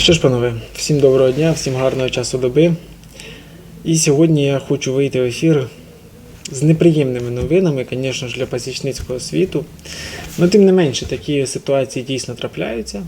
Що ж, панове, всім доброго дня, всім гарного часу доби. І сьогодні я хочу вийти в ефір з неприємними новинами, звісно ж, для пасічницького світу. Ну, тим не менше, такі ситуації дійсно трапляються.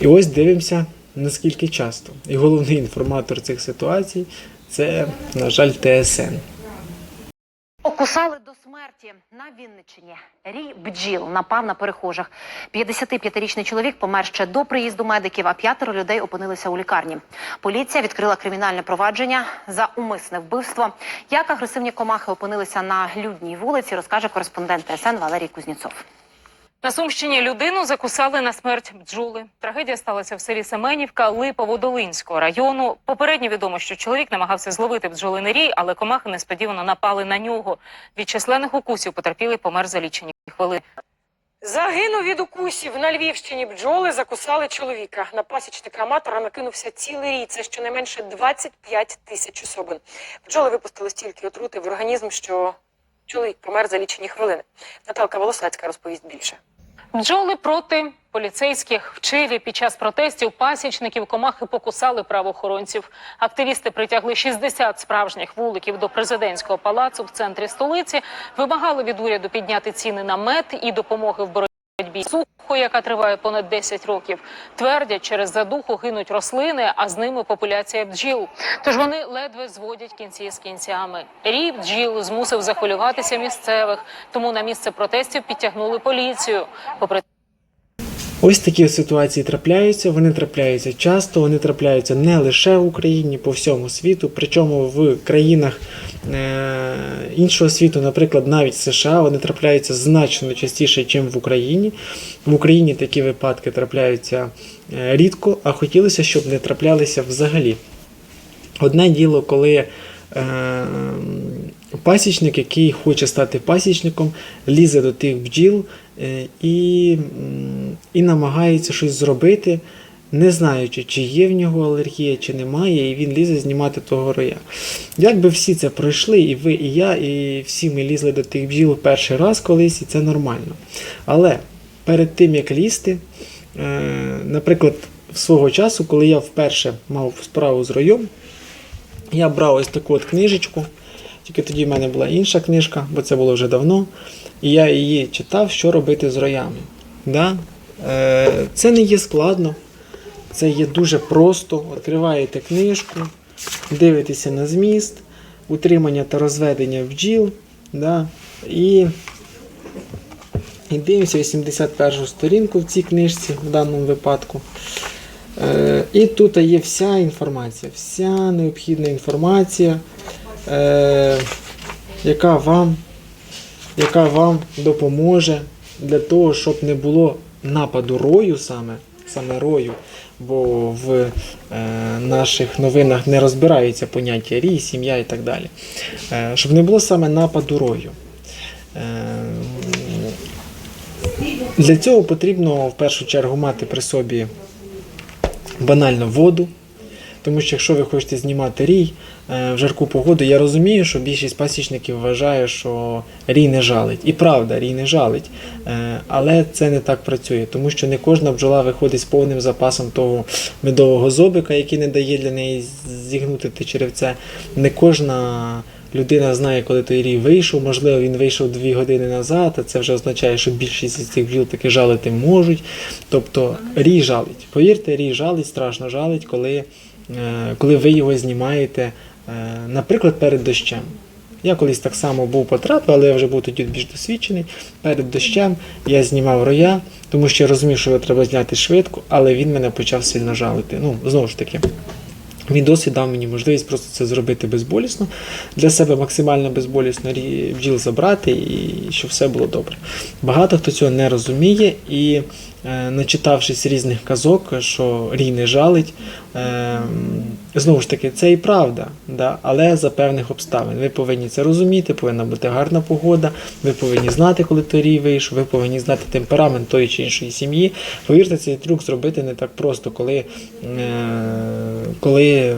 І ось дивимося, наскільки часто. І головний інформатор цих ситуацій це, на жаль, ТСН. Окусали до смерті на Вінничині. Рій бджіл напав на перехожих. 55-річний чоловік помер ще до приїзду медиків, а п'ятеро людей опинилися у лікарні. Поліція відкрила кримінальне провадження за умисне вбивство. Як агресивні комахи опинилися на людній вулиці, розкаже кореспондент ТСН Валерій Кузнєцов. На Сумщині людину закусали на смерть бджоли. Трагедія сталася в селі Семенівка Липоводолинського району. Попередньо відомо, що чоловік намагався зловити бджолиний рій, але комахи несподівано напали на нього. Від численних укусів потерпілий помер за лічені хвилини. Загинув від укусів на Львівщині. Бджоли закусали чоловіка. На пасічника аматора накинувся цілий рій. Це щонайменше 25 тисяч особин. Бджоли випустили стільки отрути в організм, що чоловік помер за лічені хвилини. Наталка Волосацька розповість більше. Бджоли проти поліцейських в Чилі під час протестів пасічників комахи покусали правоохоронців. Активісти притягли 60 справжніх вуликів до президентського палацу в центрі столиці. Вимагали від уряду підняти ціни на мед і допомоги в боротьбі з сухо, яка триває понад 10 років. Твердять, через задуху гинуть рослини, а з ними популяція бджіл. Тож вони ледве зводять кінці з кінцями. Рій бджіл змусив захвилюватися місцевих, тому на місце протестів підтягнули поліцію. Попри Ось такі ситуації трапляються, вони трапляються часто, вони трапляються не лише в Україні, по всьому світу, причому в країнах е- іншого світу, наприклад, навіть США, вони трапляються значно частіше, ніж в Україні. В Україні такі випадки трапляються е, рідко, а хотілося, щоб не траплялися взагалі. Одне діло, коли пасічник, який хоче стати пасічником, лізе до тих бджіл е, і, і намагається щось зробити, не знаючи, чи є в нього алергія, чи немає, і він лізе знімати того роя. Якби всі це пройшли, і ви, і я, і всі ми лізли до тих бджіл перший раз колись, і це нормально. Але перед тим, як лізти, е, наприклад, свого часу, коли я вперше мав справу з роєм, я брав ось таку от книжечку, тільки тоді в мене була інша книжка, бо це було вже давно. І я її читав, що робити з роями. Да? Е, це не є складно, це є дуже просто. Відкриваєте книжку, дивитеся на зміст, утримання та розведення бджіл. Да? І, і дивимося 81 сторінку в цій книжці в даному випадку. Е, І тут є вся інформація, вся необхідна інформація, е, яка вам, яка вам допоможе для того, щоб не було нападу рою саме, саме рою, бо в е, наших новинах не розбираються поняття рій, сім'я і так далі. Щоб не було саме нападу рою. Для цього потрібно в першу чергу мати при собі банально воду. Тому що якщо ви хочете знімати рій е, в жарку погоду, я розумію, що більшість пасічників вважає, що рій не жалить. І правда, рій не жалить. Е, Але це не так працює, тому що не кожна бджола виходить з повним запасом того медового зобика, який не дає для неї зігнути те черевце. Не кожна людина знає, коли той рій вийшов. Можливо, він вийшов дві години назад, а це вже означає, що більшість з цих бджіл таки жалити можуть. Тобто рій жалить. Повірте, рій жалить, страшно жалить, коли, е, коли ви його знімаєте, е, наприклад, перед дощем. Я колись так само був потрапив, але я вже був тоді більш досвідчений. Перед дощем я знімав роя, тому що я розумів, що його треба зняти швидко, але він мене почав сильно жалити. Ну, знову ж таки. Мій досвід дав мені можливість просто це зробити безболісно, для себе максимально безболісно бджіл забрати і щоб все було добре. Багато хто цього не розуміє і, начитавшись різних казок, що рій не жалить, е, знову ж таки, це і правда, да? але за певних обставин. Ви повинні це розуміти, повинна бути гарна погода, ви повинні знати, коли той рій вийшов, ви повинні знати темперамент тої чи іншої сім'ї. Повірте, цей трюк зробити не так просто, коли, е, коли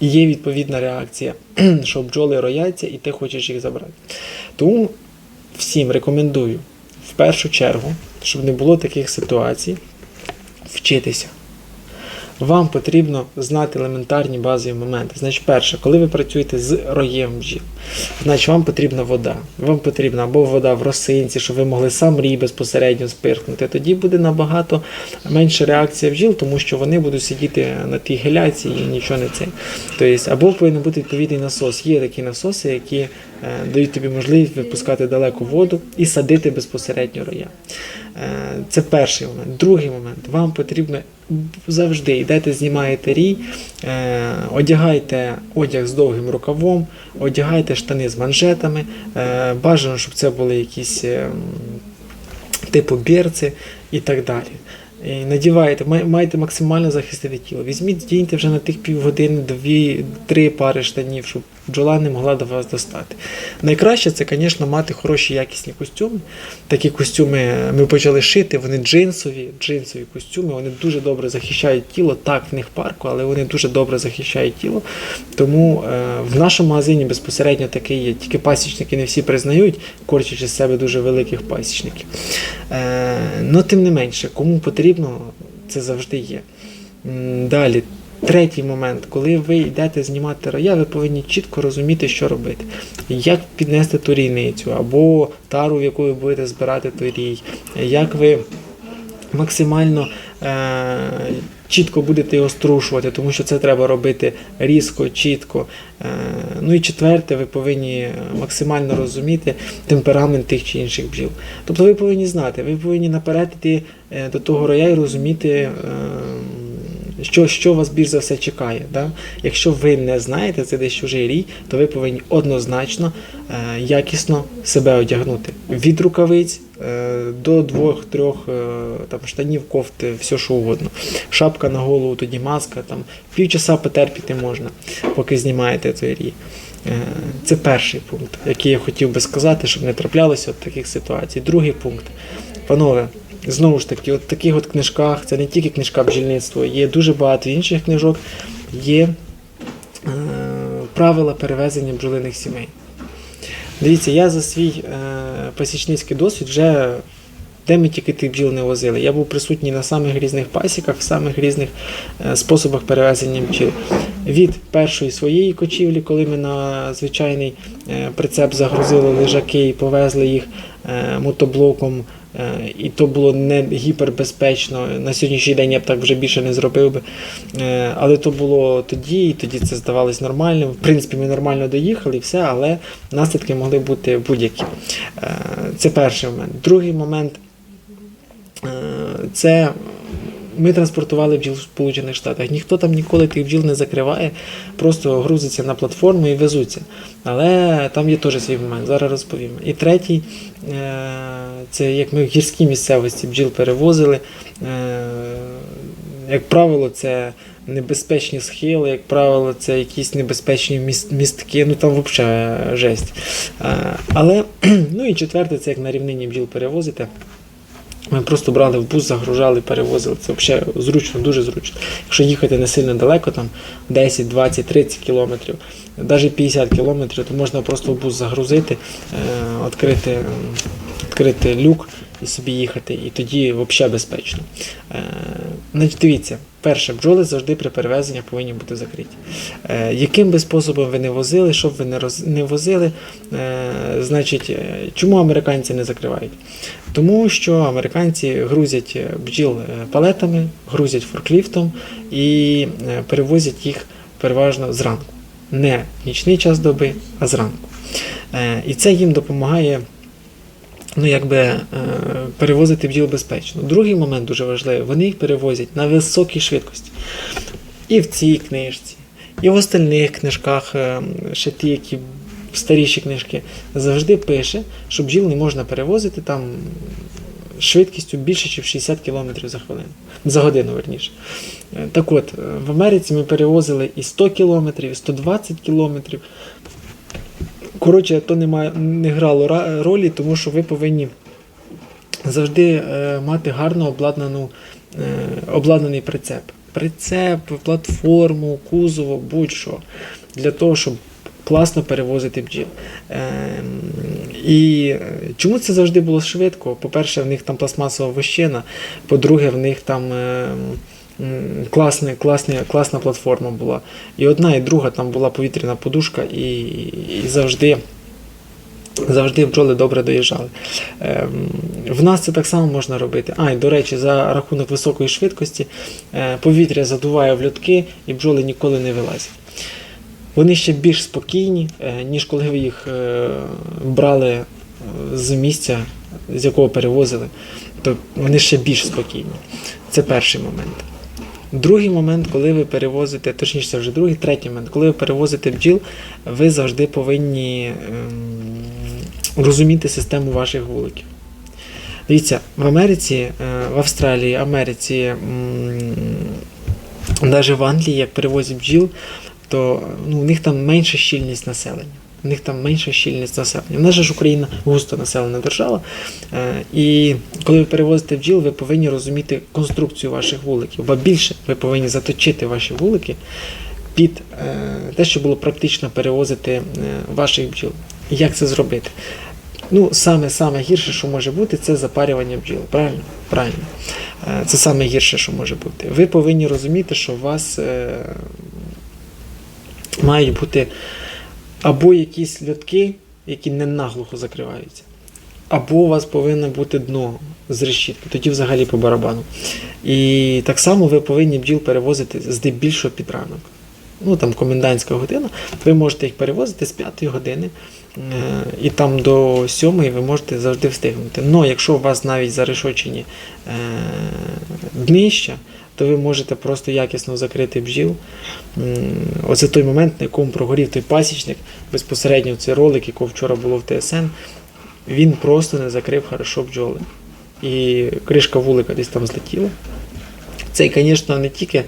є відповідна реакція, що бджоли рояться і ти хочеш їх забрати. Тому всім рекомендую в першу чергу, щоб не було таких ситуацій, вчитися. вам потрібно знати елементарні базові моменти. Значить, перше, коли ви працюєте з роєм бджіл, значить вам потрібна вода. Вам потрібна або вода в росинці, щоб ви могли сам рій безпосередньо спиркнути. Тоді буде набагато менша реакція бджіл, тому що вони будуть сидіти на тій геляці і нічого не це. Тобто, або повинен бути відповідний насос. Є такі насоси, які е, дають тобі можливість випускати далеку воду і садити безпосередньо роя. Е, Це перший момент. Другий момент. Вам потрібно завжди йдете, знімаєте рій, е, одягайте одяг з довгим рукавом, одягайте штани з манжетами. Е, Бажано, щоб це були якісь е, типу бірці і так далі. І надіваєте, маєте максимально захистити тіло. Візьміть, здійте вже на тих півгодини дві, три пари штанів, щоб бджола не могла до вас достати. Найкраще це, звісно, мати хороші якісні костюми. Такі костюми ми почали шити, вони джинсові, джинсові костюми, вони дуже добре захищають тіло. Так, в них парку, але вони дуже добре захищають тіло. Тому е, в нашому магазині безпосередньо таке є. Тільки пасічники не всі признають, корчачи з себе дуже великих пасічників. Е, ну, тим не менше, кому потрібно, це завжди є. Далі, третій момент, коли ви йдете знімати роя, ви повинні чітко розуміти, що робити. Як піднести ту рійницю, або тару, в яку ви будете збирати той рій, як ви максимально е- чітко будете його струшувати, тому що це треба робити різко, чітко. Е- ну і четверте, ви повинні максимально розуміти темперамент тих чи інших бджіл. Тобто ви повинні знати, ви повинні наперед йти е, до того роя і розуміти. Е- що, що вас більш за все чекає. Да? Якщо ви не знаєте, це десь чужий рій, то ви повинні однозначно е, якісно себе одягнути. Від рукавиць е, до двох-трьох е, там, штанів, кофти, все що угодно. Шапка на голову, тоді маска, там, півчаса потерпіти можна, поки знімаєте той рій. Е, Це перший пункт, який я хотів би сказати, щоб не траплялося от таких ситуацій. Другий пункт. Панове, знову ж таки, от таких от книжках, це не тільки книжка бджільництво, є дуже багато інших книжок, є е, правила перевезення бджолиних сімей. Дивіться, я за свій е, пасічницький досвід вже де ми тільки тих бджіл не возили. Я був присутній на самих різних пасіках, в самих різних е, способах перевезення бджіл. Від першої своєї кочівлі, коли ми на звичайний е, прицеп загрузили лежаки і повезли їх е, мотоблоком. Е, І то було не гіпербезпечно. На сьогоднішній день я б так вже більше не зробив би. Е, Але то було тоді, і тоді це здавалось нормальним. В принципі, ми нормально доїхали, і все, але наслідки могли бути будь-які. Е, Це перший момент. Другий момент це ми транспортували бджіл в Сполучених Штатах. Ніхто там ніколи тих бджіл не закриває, просто грузиться на платформу і везуться. Але там є теж свій момент, зараз розповім. І третій, е, це як ми в гірській місцевості бджіл перевозили. Е, Як правило, це небезпечні схили, як правило, це якісь небезпечні міст- містки, ну там взагалі жесть. Е, Але, ну і четверте, це як на рівнині бджіл перевозити. Ми просто брали в бус, загружали, перевозили. Це взагалі зручно, дуже зручно. Якщо їхати не сильно далеко, там 10, 20, 30 кілометрів, навіть 50 кілометрів, то можна просто в бус загрузити, е, відкрити, відкрити люк і собі їхати, і тоді взагалі безпечно. Е, значить, дивіться, перше, бджоли завжди при перевезенні повинні бути закриті. Е, яким би способом ви не возили, що б ви не, роз, не возили, е, значить, е, чому американці не закривають? Тому що американці грузять е, бджіл е, палетами, грузять форкліфтом і перевозять їх переважно зранку. Не нічний час доби, а зранку. Е, І це їм допомагає ну, якби, е, перевозити бджіл безпечно. Другий момент дуже важливий, вони їх перевозять на високій швидкості. І в цій книжці, і в остальних книжках, е, ще ті, які старіші книжки, завжди пише, що бджіл не можна перевозити там швидкістю більше, ніж 60 км за хвилину. За годину, верніше. Е, Так от, в Америці ми перевозили і 100 км, і 120 км. Коротше, то не, має, не грало ролі, тому що ви повинні завжди е, мати гарно обладнану, е, обладнаний прицеп. Прицеп, платформу, кузово, будь-що. Для того, щоб класно перевозити бджіл. Ем, і е, чому це завжди було швидко? По-перше, в них там пластмасова вощина, по-друге, в них там. М, класне, класне, класна платформа була. І одна, і друга там була повітряна подушка, і, і завжди. Завжди бджоли добре доїжджали. Ем, в нас це так само можна робити. А, і до речі, за рахунок високої швидкості е, повітря задуває в льотки і бджоли ніколи не вилазять. Вони ще більш спокійні, е, ніж коли ви їх е, брали з місця, з якого перевозили, то вони ще більш спокійні. Це перший момент. Другий момент, коли ви перевозите, точніше, це вже другий, третій момент, коли ви перевозите бджіл, ви завжди повинні ем, розуміти систему ваших вуликів. Дивіться, в Америці, е, в Австралії, Америці, навіть в Англії, як перевозять бджіл, то ну, у них там менша щільність населення. У них там менша щільність населення. У нас же ж Україна густо населена держава. Е, І коли ви перевозите бджіл, ви повинні розуміти конструкцію ваших вуликів. Ба більше ви повинні заточити ваші вулики під е, те, що було практично перевозити е, ваших бджіл. Як це зробити? Ну, саме саме гірше, що може бути, це запарювання бджіл. Правильно? Правильно. Це саме гірше, що може бути. Ви повинні розуміти, що у вас мають бути або якісь льотки, які не наглухо закриваються, або у вас повинно бути дно з решітки, тоді взагалі по барабану. І так само ви повинні бджіл перевозити здебільшого під ранок. Ну там комендантська година, ви можете їх перевозити з 5 години, е, і там до 7 ви можете завжди встигнути. Но якщо у вас навіть зарешочені е, днища, то ви можете просто якісно закрити бджіл. Оце той момент, на якому прогорів той пасічник, безпосередньо цей ролик, якого вчора було в ТСН, він просто не закрив хорошо бджоли. І кришка вулика десь там злетіла. Це, звісно, не тільки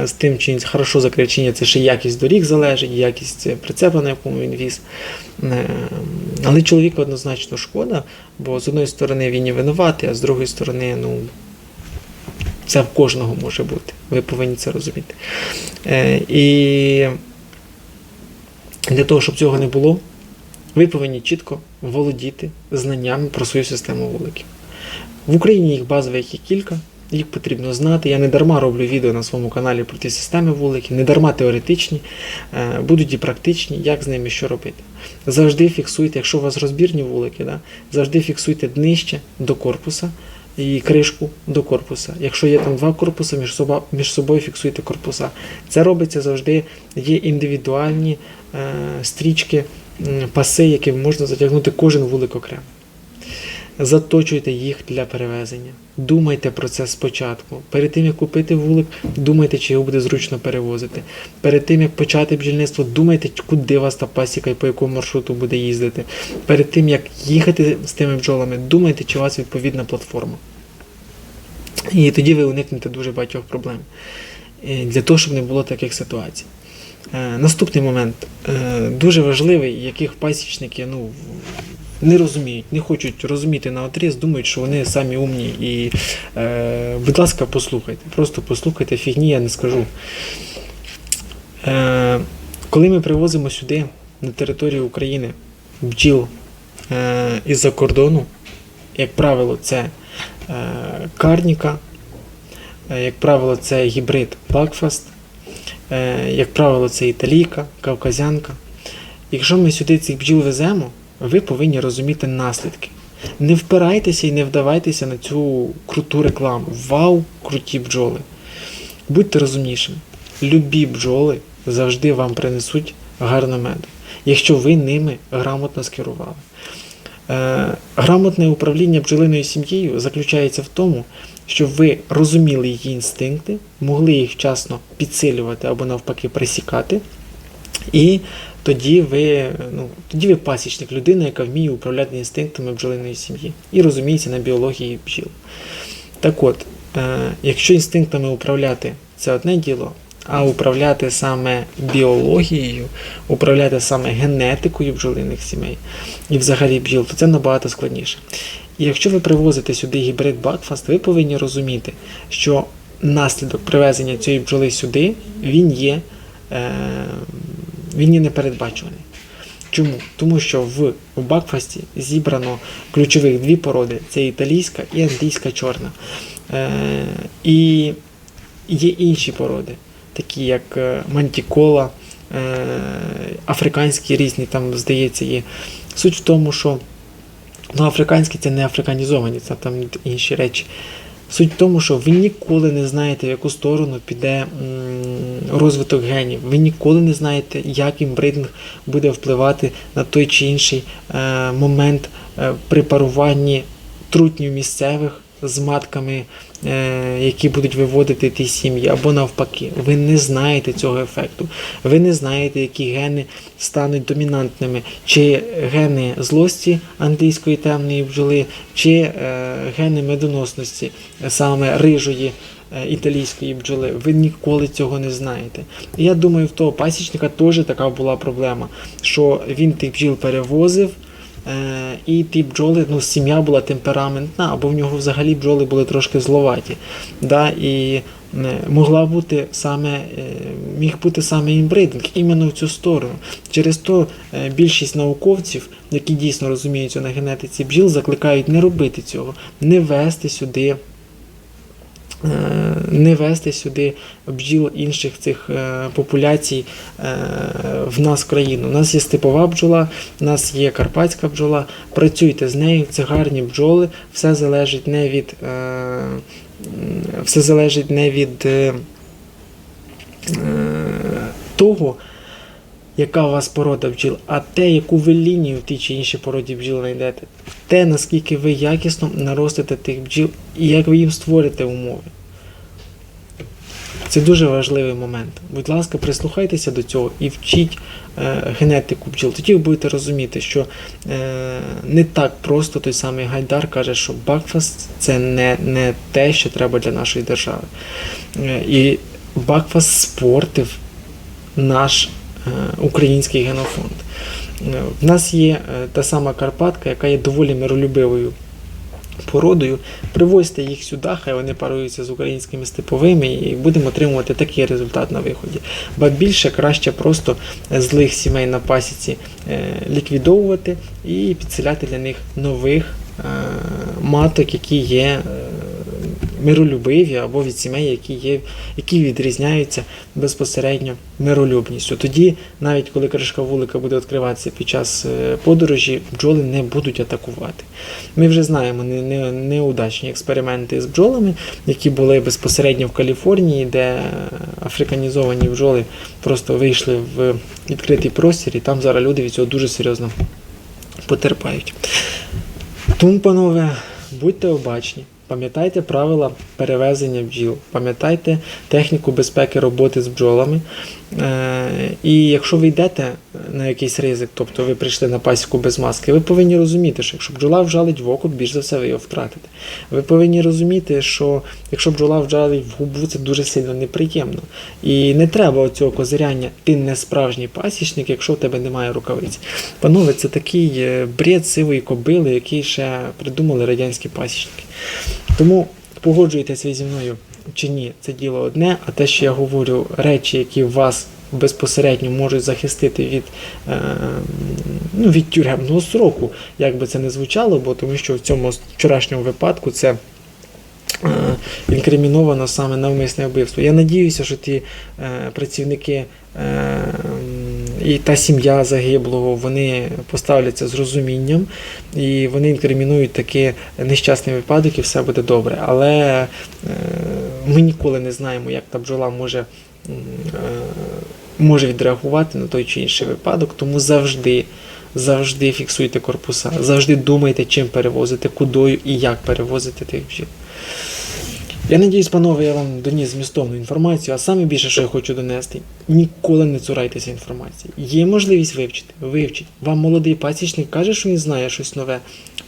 е, з тим, чи він хорошо закрив чи ні, це ще якість доріг залежить, якість прицепа, на якому він віз. Але чоловіку однозначно шкода, бо з одної сторони він і винуватий, а з другої сторони, ну, це в кожного може бути. Ви повинні це розуміти. Е, І для того, щоб цього не було, ви повинні чітко володіти знаннями про свою систему вуликів. В Україні їх базових є кілька, їх потрібно знати. Я не дарма роблю відео на своєму каналі про ті системи вуликів, не дарма теоретичні, е, будуть і практичні, як з ними що робити. Завжди фіксуйте, якщо у вас розбірні вулики, да, завжди фіксуйте днище до корпуса і кришку до корпуса. Якщо є там два корпуси, між собою, між собою фіксуйте корпуса. Це робиться завжди, є індивідуальні е, стрічки, е, паси, які можна затягнути кожен вулик окремо. Заточуйте їх для перевезення. Думайте про це спочатку. Перед тим як купити вулик, думайте, чи його буде зручно перевозити. Перед тим як почати бджільництво, думайте, куди вас та пасіка і по якому маршруту буде їздити. Перед тим як їхати з тими бджолами, думайте, чи у вас відповідна платформа. І тоді ви уникнете дуже багатьох проблем. Для того, щоб не було таких ситуацій. Е, Наступний момент е, дуже важливий, яких пасічники ну, не розуміють, не хочуть розуміти на отріз, думають, що вони самі умні. І, е, будь ласка, послухайте. Просто послухайте, фігні я не скажу. Е, коли ми привозимо сюди, на територію України, бджіл е, із-за кордону, як правило, це е, карніка, е, як правило, це гібрид Бакфаст, е, як правило, це італійка, кавказянка. Якщо ми сюди цих бджіл веземо, ви повинні розуміти наслідки. Не впирайтеся і не вдавайтеся на цю круту рекламу. Вау, круті бджоли. Будьте розумнішими. Любі бджоли завжди вам принесуть гарно меду, якщо ви ними грамотно скерували. Е, грамотне управління бджолиною сім'єю заключається в тому, щоб ви розуміли її інстинкти, могли їх вчасно підсилювати або навпаки присікати. І тоді ви, ну, тоді ви пасічник, людина, яка вміє управляти інстинктами бджолиної сім'ї і розуміється на біології бджіл. Так от, е, якщо інстинктами управляти це одне діло, а управляти саме біологією, управляти саме генетикою бджолиних сімей і взагалі бджіл, то це набагато складніше. І якщо ви привозите сюди гібрид Бакфаст, ви повинні розуміти, що наслідок привезення цієї бджоли сюди він є, е, він є непередбачуваний. Чому? Тому що в, в Бакфасті зібрано ключових дві породи: це італійська і англійська чорна. Е, і Є інші породи, такі як е, мантікола, е, африканські різні, там, здається, є. Суть в тому, що ну, африканські це не африканізовані, це там інші речі. Суть в тому, що ви ніколи не знаєте, в яку сторону піде розвиток генів. Ви ніколи не знаєте, як імбридинг буде впливати на той чи інший е, момент е, при паруванні трутнів місцевих з матками, е, які будуть виводити ті сім'ї, або навпаки. Ви не знаєте цього ефекту. Ви не знаєте, які гени стануть домінантними, чи гени злості англійської темної бджоли, чи е, гени медоносності, саме рижої. е, Італійської бджоли, ви ніколи цього не знаєте. Я думаю, в того пасічника теж така була проблема, що він тих бджіл перевозив, і ті бджоли, ну, сім'я була темпераментна, або в нього взагалі бджоли були трошки зловаті. Да? І е, могла бути саме, е, міг бути саме імбридинг іменно в цю сторону. Через то е, більшість науковців, які дійсно розуміються на генетиці бджіл, закликають не робити цього, не вести сюди. Е, Не вести сюди бджіл інших цих е, популяцій е, в нас країну. У нас є степова бджола, у нас є карпатська бджола. Працюйте з нею, це гарні бджоли. Все залежить не від, все залежить не від того, яка у вас порода бджіл, а те, яку ви лінію в тій чи іншій породі бджіл знайдете. Те, наскільки ви якісно наростите тих бджіл і як ви їм створите умови. Це дуже важливий момент. Будь ласка, прислухайтеся до цього і вчіть е, генетику бджіл. Тоді ви будете розуміти, що е, не так просто той самий Гайдар каже, що Бакфаст це не, не те, що треба для нашої держави. Е, і Бакфаст спортив наш український генофонд. Е, В нас є е, та сама Карпатка, яка є доволі миролюбивою породою. Привозьте їх сюди, хай вони паруються з українськими степовими, і будемо отримувати такий результат на виході. Ба більше краще просто злих сімей на пасіці е, ліквідовувати і підселяти для них нових е, маток, які є е, миролюбиві, або від сімей, які, є, які відрізняються безпосередньо миролюбністю. Тоді, навіть коли кришка вулика буде відкриватися під час е, подорожі, бджоли не будуть атакувати. Ми вже знаємо не, не, неудачні експерименти з бджолами, які були безпосередньо в Каліфорнії, де африканізовані бджоли просто вийшли в відкритий простір, і там зараз люди від цього дуже серйозно потерпають. Тому, панове, будьте обачні. Пам'ятайте правила перевезення бджіл, пам'ятайте техніку безпеки роботи з бджолами. Е, і якщо ви йдете на якийсь ризик, тобто ви прийшли на пасіку без маски, ви повинні розуміти, що якщо бджола вжалить в око, більш за все ви його втратите. Ви повинні розуміти, що якщо бджола вжалить в губу, це дуже сильно неприємно. І не треба оцього козиряння, ти не справжній пасічник, якщо в тебе немає рукавиць. Панове, це такий е, бред сивої кобили, який ще придумали радянські пасічники. Тому погоджуєтесь ви зі мною чи ні, це діло одне, а те, що я говорю, речі, які вас безпосередньо можуть захистити від, е, ну, від тюремного сроку, як би це не звучало, бо тому що в цьому вчорашньому випадку це. е, Інкриміновано саме навмисне вбивство. Я надіюся, що ті е, працівники е, і та сім'я загиблого вони поставляться з розумінням і вони інкримінують такий нещасний випадок, і все буде добре. Але е, ми ніколи не знаємо, як та бджола може, е, може відреагувати на той чи інший випадок, тому завжди. Завжди фіксуйте корпуса, завжди думайте, чим перевозити, кудою і як перевозити тих бджіл. Я надіюсь, панове, я вам доніс змістовну інформацію, а саме більше, що я хочу донести, ніколи не цурайтеся інформації. Є можливість вивчити, вивчіть. Вам молодий пасічник каже, що він знає щось нове.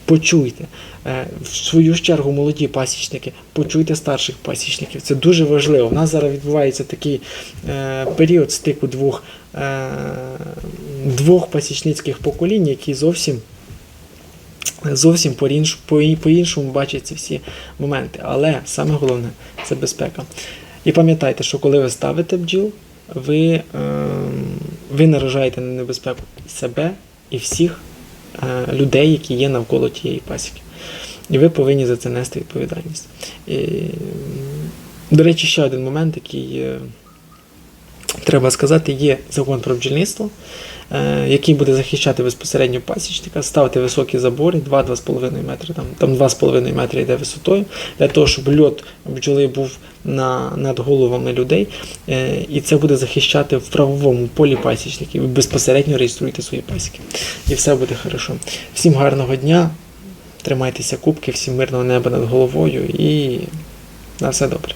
Почуйте. Е, В свою чергу, молоді пасічники, почуйте старших пасічників. Це дуже важливо. У нас зараз відбувається такий е, період стику двох, е, двох пасічницьких поколінь, які зовсім зовсім по-інш- по- по-іншому бачать всі моменти. Але саме головне це безпека. І пам'ятайте, що коли ви ставите бджіл, ви, ем, ви наражаєте на небезпеку себе, і всіх е, людей, які є навколо тієї пасіки. І ви повинні за це нести відповідальність. І, До речі, ще один момент, який е, треба сказати, є закон про бджільництво, е, який буде захищати безпосередньо пасічника, ставити високі забори 2-2,5 метри, там, там 2,5 метри йде висотою, для того, щоб льот бджоли був на, над головами людей. Е, І це буде захищати в правовому полі пасічників. Безпосередньо реєструєте свої пасіки. І все буде хорошо. Всім гарного дня, тримайтеся кубки, всім мирного неба над головою і на все добре.